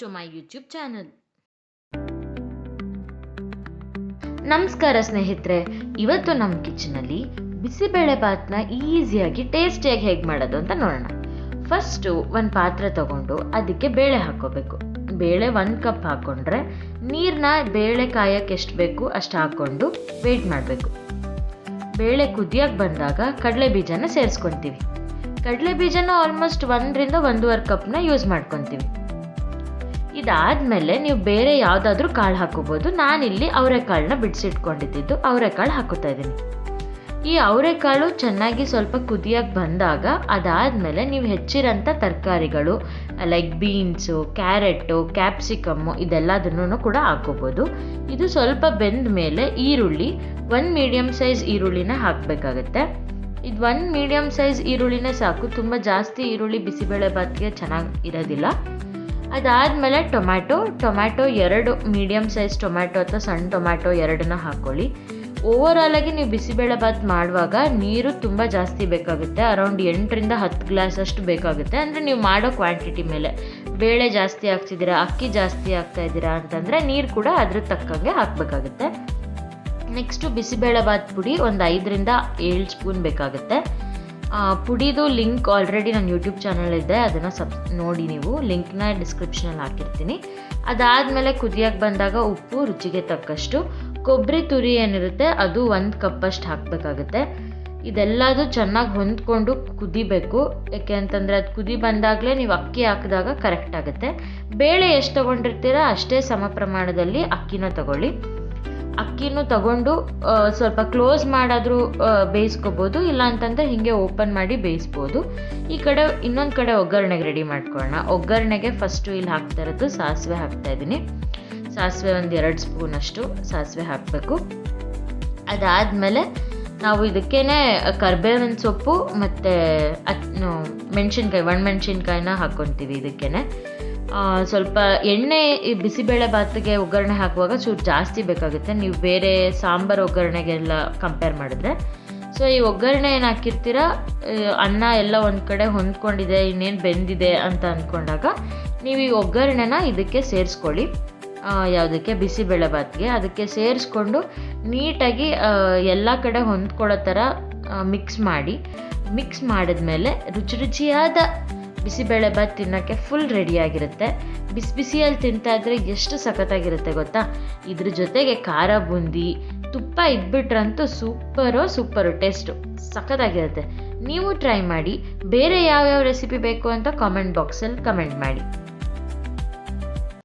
To my YouTube channel ನಮಸ್ಕಾರ ಸ್ನೇಹಿತರೆ, ಇವತ್ತು ನಮ್ಮ ಕಿಚನಲ್ಲಿ ಬಿಸಿಬೇಳೆ ಭಾತ್ನ ಈಸಿಯಾಗಿ ಟೇಸ್ಟಿಯಾಗಿ ಹೇಗೆ ಮಾಡೋದು ಅಂತ ನೋಡೋಣ. ಫಸ್ಟು ಒಂದು ಪಾತ್ರೆ ತಗೊಂಡು ಅದಕ್ಕೆ ಬೇಳೆ ಹಾಕೋಬೇಕು ಬೇಳೆ ಒಂದು ಕಪ್ ಹಾಕ್ಕೊಂಡ್ರೆ ನೀರನ್ನ ಬೇಳೆ ಕಾಯಕ್ಕೆ ಎಷ್ಟು ಬೇಕು ಅಷ್ಟು ಹಾಕ್ಕೊಂಡು ವೇಟ್ ಮಾಡಬೇಕು. ಬೇಳೆ ಕುದಿಯಕ್ಕೆ ಬಂದಾಗ ಕಡಲೆ ಬೀಜನ ಸೇರಿಸ್ಕೊತೀವಿ. ಕಡಲೆ ಬೀಜನ ಆಲ್ಮೋಸ್ಟ್ ಒಂದರಿಂದ ಒಂದೂವರೆ ಕಪ್ನ ಯೂಸ್ ಮಾಡ್ಕೊತೀವಿ. ಇದಾದಮೇಲೆ ನೀವು ಬೇರೆ ಯಾವುದಾದ್ರೂ ಕಾಳು ಹಾಕೋಬೋದು. ನಾನಿಲ್ಲಿ ಅವರೆಕಾಳನ್ನ ಬಿಡಿಸಿಟ್ಕೊಂಡಿದ್ದು. ಅವರೆಕಾಳು ಹಾಕೋತಾ ಇದ್ದೀನಿ. ಈ ಅವರೆಕಾಳು ಚೆನ್ನಾಗಿ ಸ್ವಲ್ಪ ಕುದಿಯಕ್ಕೆ ಬಂದಾಗ ಅದಾದಮೇಲೆ ನೀವು ಹೆಚ್ಚಿರೋಂಥ ತರಕಾರಿಗಳು ಲೈಕ್ ಬೀನ್ಸು ಕ್ಯಾರೆಟು ಕ್ಯಾಪ್ಸಿಕಮ್ಮು ಇದೆಲ್ಲದನ್ನು ಕೂಡ ಹಾಕೋಬೋದು. ಇದು ಸ್ವಲ್ಪ ಬೆಂದ ಮೇಲೆ ಈರುಳ್ಳಿ, ಒಂದು ಮೀಡಿಯಮ್ ಸೈಜ್ ಈರುಳ್ಳಿನ ಹಾಕಬೇಕಾಗತ್ತೆ. ಇದು ಒಂದು ಮೀಡಿಯಮ್ ಸೈಜ್ ಈರುಳ್ಳಿನೇ ಸಾಕು. ತುಂಬ ಜಾಸ್ತಿ ಈರುಳ್ಳಿ ಬಿಸಿಬೇಳೆ ಭಾತ್ಗೆ ಚೆನ್ನಾಗಿ ಇರೋದಿಲ್ಲ. ಅದಾದಮೇಲೆ ಟೊಮ್ಯಾಟೊ ಟೊಮ್ಯಾಟೊ ಎರಡು ಮೀಡಿಯಮ್ ಸೈಜ್ ಟೊಮ್ಯಾಟೊ ಅಥವಾ ಸಣ್ಣ ಟೊಮ್ಯಾಟೊ ಎರಡನ್ನ ಹಾಕ್ಕೊಳ್ಳಿ ಆಗಿ ನೀವು ಬಿಸಿಬೇಳೆ ಭಾತ್ ಮಾಡುವಾಗ ನೀರು ತುಂಬ ಜಾಸ್ತಿ ಬೇಕಾಗುತ್ತೆ. ಅರೌಂಡ್ ಎಂಟರಿಂದ ಹತ್ತು ಗ್ಲಾಸ್ ಅಷ್ಟು ಬೇಕಾಗುತ್ತೆ. ಅಂದರೆ ನೀವು ಮಾಡೋ ಕ್ವಾಂಟಿಟಿ ಮೇಲೆ. ಬೇಳೆ ಜಾಸ್ತಿ ಹಾಕ್ತಿದ್ದೀರಾ, ಅಕ್ಕಿ ಜಾಸ್ತಿ ಆಗ್ತಾ ಇದ್ದೀರಾ ಅಂತಂದರೆ ನೀರು ಕೂಡ ಅದ್ರ ತಕ್ಕಂಗೆ ಹಾಕಬೇಕಾಗುತ್ತೆ. ನೆಕ್ಸ್ಟು ಬಿಸಿಬೇಳೆ ಭಾತ್ ಪುಡಿ ಒಂದು ಐದರಿಂದ ಏಳು ಸ್ಪೂನ್ ಬೇಕಾಗುತ್ತೆ. ಪುಡಿದು ಲಿಂಕ್ ಆಲ್ರೆಡಿ ನನ್ನ ಯೂಟ್ಯೂಬ್ ಚಾನಲ್ ಇದೆ, ಅದನ್ನು ಸಬ್, ನೋಡಿ ನೀವು. ಲಿಂಕ್ನ ಡಿಸ್ಕ್ರಿಪ್ಷನಲ್ಲಿ ಹಾಕಿರ್ತೀನಿ. ಅದಾದಮೇಲೆ ಕುದಿಯಕ್ಕೆ ಬಂದಾಗ ಉಪ್ಪು, ರುಚಿಗೆ ತಕ್ಕಷ್ಟು. ಕೊಬ್ಬರಿ ತುರಿ ಏನಿರುತ್ತೆ, ಅದು ಒಂದು ಕಪ್ಪಷ್ಟು ಹಾಕಬೇಕಾಗುತ್ತೆ. ಇದೆಲ್ಲದು ಚೆನ್ನಾಗಿ ಹೊಂದ್ಕೊಂಡು ಕುದಿಬೇಕು. ಯಾಕೆ ಅಂತಂದರೆ ಅದು ಕುದಿ ಬಂದಾಗಲೇ ನೀವು ಅಕ್ಕಿ ಹಾಕಿದಾಗ ಕರೆಕ್ಟ್ ಆಗುತ್ತೆ. ಬೇಳೆ ಎಷ್ಟು ತೊಗೊಂಡಿರ್ತೀರ, ಅಷ್ಟೇ ಸಮ ಪ್ರಮಾಣದಲ್ಲಿ ಅಕ್ಕಿನ ತಗೊಳ್ಳಿ. ಅಕ್ಕಿನೂ ತಗೊಂಡು ಸ್ವಲ್ಪ ಕ್ಲೋಸ್ ಮಾಡಾದರೂ ಬೇಯಿಸ್ಕೋಬೋದು. ಇಲ್ಲ ಅಂತಂದರೆ ಹೀಗೆ ಓಪನ್ ಮಾಡಿ ಬೇಯಿಸ್ಬೋದು. ಈ ಕಡೆ, ಇನ್ನೊಂದು ಕಡೆ ಒಗ್ಗರಣೆಗೆ ರೆಡಿ ಮಾಡ್ಕೊಳ್ಳೋಣ. ಒಗ್ಗರಣೆಗೆ ಫಸ್ಟು ಇಲ್ಲಿ ಹಾಕ್ತಾ ಇರೋದು ಸಾಸಿವೆ ಹಾಕ್ತಾ ಇದ್ದೀನಿ. ಸಾಸಿವೆ ಒಂದು ಎರಡು ಸ್ಪೂನಷ್ಟು ಸಾಸಿವೆ ಹಾಕಬೇಕು. ಅದಾದಮೇಲೆ ನಾವು ಇದಕ್ಕೇ ಕರ್ಬೇವಿನ ಸೊಪ್ಪು ಮತ್ತು ಮೆಣಸಿನ್ಕಾಯಿ, ಒಣಮೆಣ್ಸಿನ್ಕಾಯಿನ ಹಾಕ್ಕೊತೀವಿ ಇದಕ್ಕೇ ಸ್ವಲ್ಪ ಎಣ್ಣೆ, ಈ ಬಿಸಿಬೇಳೆ ಭಾತಿಗೆ ಒಗ್ಗರಣೆ ಹಾಕುವಾಗ ಚೂರು ಜಾಸ್ತಿ ಬೇಕಾಗುತ್ತೆ. ನೀವು ಬೇರೆ ಸಾಂಬಾರು ಒಗ್ಗರಣೆಗೆಲ್ಲ ಕಂಪೇರ್ ಮಾಡಿದ್ರೆ. ಸೊ ಈ ಒಗ್ಗರಣೆ ಏನು ಹಾಕಿರ್ತೀರ? ಅನ್ನ ಎಲ್ಲ ಒಂದು ಕಡೆ ಹೊಂದ್ಕೊಂಡಿದೆ, ಇನ್ನೇನು ಬೆಂದಿದೆ ಅಂತ ಅಂದ್ಕೊಂಡಾಗ ನೀವು ಈ ಒಗ್ಗರಣೆನ ಇದಕ್ಕೆ ಸೇರಿಸ್ಕೊಳ್ಳಿ. ಯಾವುದಕ್ಕೆ? ಬಿಸಿಬೇಳೆ ಭಾತ್ಗೆ. ಅದಕ್ಕೆ ಸೇರಿಸ್ಕೊಂಡು ನೀಟಾಗಿ ಎಲ್ಲ ಕಡೆ ಹೊಂದ್ಕೊಳ್ಳೋ ಥರ ಮಿಕ್ಸ್ ಮಾಡಿ. ಮಿಕ್ಸ್ ಮಾಡಿದ್ಮೇಲೆ ರುಚಿ ರುಚಿಯಾದ ಬಿಸಿಬೇಳೆ ಬಾತ್ ತಿನ್ನೋಕ್ಕೆ ಫುಲ್ ರೆಡಿಯಾಗಿರುತ್ತೆ ಬಿಸಿ ಬಿಸಿಯಲ್ಲಿ ತಿಂತಾ ಇದ್ರೆ ಎಷ್ಟು ಸಖತ್ತಾಗಿರುತ್ತೆ ಗೊತ್ತಾ? ಇದ್ರ ಜೊತೆಗೆ ಖಾರ ಬೂಂದಿ, ತುಪ್ಪ ಇದ್ಬಿಟ್ರಂತೂ ಸೂಪರು ಸೂಪರು ಟೇಸ್ಟು ಸಖತ್ತಾಗಿರುತ್ತೆ. ನೀವು ಟ್ರೈ ಮಾಡಿ, ಬೇರೆ ಯಾವ್ಯಾವ ರೆಸಿಪಿ ಬೇಕು ಅಂತ ಕಾಮೆಂಟ್ ಬಾಕ್ಸಲ್ಲಿ ಕಮೆಂಟ್ ಮಾಡಿ.